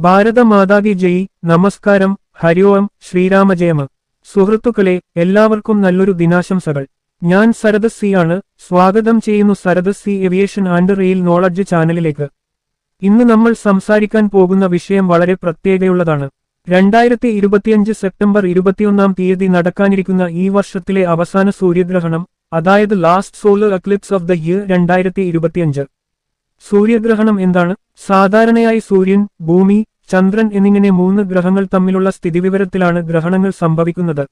ഭാരതമാതാകി ജയ്. നമസ്കാരം. ഹരിയോം ശ്രീരാമജയമ സുഹൃത്തുക്കളെ എല്ലാവർക്കും നല്ലൊരു ദിനാശംസകൾ. ഞാൻ സരദസ് ആണ്. സ്വാഗതം ചെയ്യുന്നു സരദസ് C aviation and rail knowledge ചാനലിലേക്ക്. ഇന്ന് നമ്മൾ സംസാരിക്കാൻ പോകുന്ന വിഷയം വളരെ പ്രത്യേകതയുള്ളതാണ്. രണ്ടായിരത്തി ഇരുപത്തിയഞ്ച് സെപ്റ്റംബർ ഇരുപത്തിയൊന്നാം തീയതി നടക്കാനിരിക്കുന്ന ഈ വർഷത്തിലെ അവസാന സൂര്യഗ്രഹണം അതായത് last solar eclipse of the year രണ്ടായിരത്തി സൂര്യഗ്രഹണം എന്താണ്? സാധാരണയായി സൂര്യൻ ഭൂമി ചന്ദ്രൻ എന്നിങ്ങനെ മൂന്ന് ഗ്രഹങ്ങൾ തമ്മിലുള്ള സ്ഥിതിവിവരത്തിലാണ് ഗ്രഹണങ്ങൾ സംഭവിക്കുന്നത്.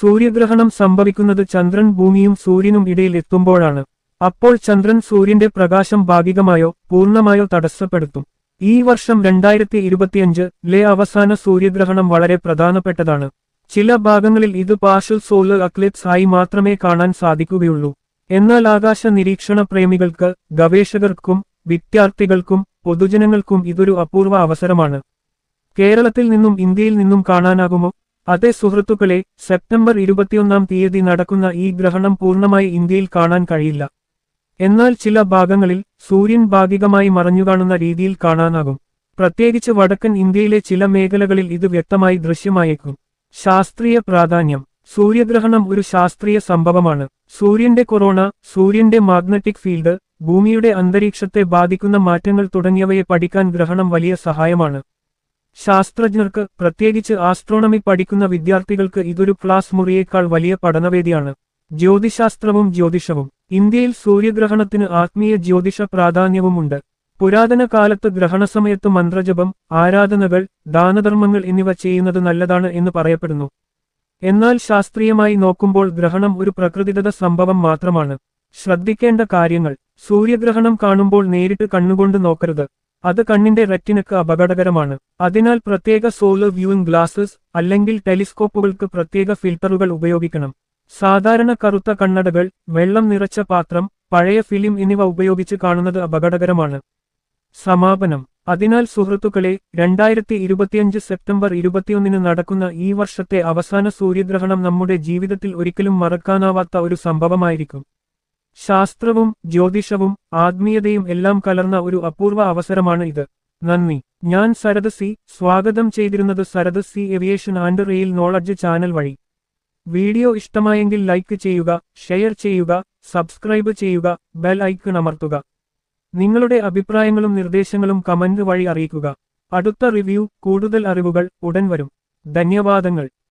സൂര്യഗ്രഹണം സംഭവിക്കുന്നത് ചന്ദ്രൻ ഭൂമിയും സൂര്യനും ഇടയിൽ എത്തുമ്പോഴാണ്. അപ്പോൾ ചന്ദ്രൻ സൂര്യന്റെ പ്രകാശം ഭാഗികമായോ പൂർണമായോ തടസ്സപ്പെടുത്തും. ഈ വർഷം രണ്ടായിരത്തി ഇരുപത്തിയഞ്ച് ലെ അവസാന സൂര്യഗ്രഹണം വളരെ പ്രധാനപ്പെട്ടതാണ്. ചില ഭാഗങ്ങളിൽ ഇത് പാർഷ്യൽ സോളർ അക്ലിപ്സ് ആയി മാത്രമേ കാണാൻ സാധിക്കുകയുള്ളൂ. എന്നാൽ ആകാശ നിരീക്ഷണ പ്രേമികൾക്ക് ഗവേഷകർക്കും വിദ്യാർത്ഥികൾക്കും പൊതുജനങ്ങൾക്കും ഇതൊരു അപൂർവ അവസരമാണ്. കേരളത്തിൽ നിന്നും ഇന്ത്യയിൽ നിന്നും കാണാനാകുമോ? അതേ സുഹൃത്തുക്കളെ സെപ്റ്റംബർ ഇരുപത്തിയൊന്നാം തീയതി നടക്കുന്ന ഈ ഗ്രഹണം പൂർണമായി ഇന്ത്യയിൽ കാണാൻ കഴിയില്ല. എന്നാൽ ചില ഭാഗങ്ങളിൽ സൂര്യൻ ഭാഗികമായി മറഞ്ഞുകാണുന്ന രീതിയിൽ കാണാനാകും. പ്രത്യേകിച്ച് വടക്കൻ ഇന്ത്യയിലെ ചില മേഖലകളിൽ ഇത് വ്യക്തമായി ദൃശ്യമായേക്കും. ശാസ്ത്രീയ പ്രാധാന്യം. സൂര്യഗ്രഹണം ഒരു ശാസ്ത്രീയ സംഭവമാണ്. സൂര്യന്റെ കൊറോണ സൂര്യന്റെ മാഗ്നറ്റിക് ഫീൽഡ് ഭൂമിയുടെ അന്തരീക്ഷത്തെ ബാധിക്കുന്ന മാറ്റങ്ങൾ തുടങ്ങിയവയെ പഠിക്കാൻ ഗ്രഹണം വലിയ സഹായമാണ്. ശാസ്ത്രജ്ഞർക്ക് പ്രത്യേകിച്ച് ആസ്ട്രോണമി പഠിക്കുന്ന വിദ്യാർത്ഥികൾക്ക് ഇതൊരു ക്ലാസ് മുറിയേക്കാൾ വലിയ പഠനവേദിയാണ്. ജ്യോതിശാസ്ത്രവും ജ്യോതിഷവും. ഇന്ത്യയിൽ സൂര്യഗ്രഹണത്തിന് ആത്മീയ ജ്യോതിഷ പ്രാധാന്യവുമുണ്ട്. പുരാതന കാലത്ത് ഗ്രഹണസമയത്ത് മന്ത്രജപം ആരാധനകൾ ദാനധർമ്മങ്ങൾ എന്നിവ ചെയ്യുന്നത് നല്ലതാണ് എന്ന് പറയപ്പെടുന്നു. എന്നാൽ ശാസ്ത്രീയമായി നോക്കുമ്പോൾ ഗ്രഹണം ഒരു പ്രകൃതിദത്ത സംഭവം മാത്രമാണ്. ശ്രദ്ധിക്കേണ്ട കാര്യങ്ങൾ. സൂര്യഗ്രഹണം കാണുമ്പോൾ നേരിട്ട് കണ്ണുകൊണ്ട് നോക്കരുത്. അത് കണ്ണിന്റെ റെറ്റിനക്ക് അപകടകരമാണ്. അതിനാൽ പ്രത്യേക സോളർ വ്യൂയിങ് ഗ്ലാസസ് അല്ലെങ്കിൽ ടെലിസ്കോപ്പുകൾക്ക് പ്രത്യേക ഫിൽട്ടറുകൾ ഉപയോഗിക്കണം. സാധാരണ കറുത്ത കണ്ണടകൾ വെള്ളം നിറച്ച പാത്രം പഴയ ഫിലിം എന്നിവ ഉപയോഗിച്ച് കാണുന്നത് അപകടകരമാണ്. സമാപനം. അതിനാൽ സുഹൃത്തുക്കളെ രണ്ടായിരത്തി ഇരുപത്തിയഞ്ച് സെപ്റ്റംബർ ഇരുപത്തിയൊന്നിന് നടക്കുന്ന ഈ വർഷത്തെ അവസാന സൂര്യഗ്രഹണം നമ്മുടെ ജീവിതത്തിൽ ഒരിക്കലും മറക്കാനാവാത്ത ഒരു സംഭവമായിരിക്കും. ശാസ്ത്രവും ജ്യോതിഷവും ആത്മീയതയും എല്ലാം കലർന്ന ഒരു അപൂർവ അവസരമാണ് ഇത്. നന്ദി. ഞാൻ സരദസി സ്വാഗതം ചെയ്തിരുന്നത് സരദസി aviation and rail knowledge channel വഴി. വീഡിയോ ഇഷ്ടമായെങ്കിൽ ലൈക്ക് ചെയ്യുക ഷെയർ ചെയ്യുക സബ്സ്ക്രൈബ് ചെയ്യുക ബെൽ ഐക്കൺ അമർത്തുക. നിങ്ങളുടെ അഭിപ്രായങ്ങളും നിർദ്ദേശങ്ങളും കമന്റ് വഴി അറിയിക്കുക. അടുത്ത റിവ്യൂ കൂടുതൽ അറിവുകൾ ഉടൻ വരും. ധന്യവാദങ്ങൾ.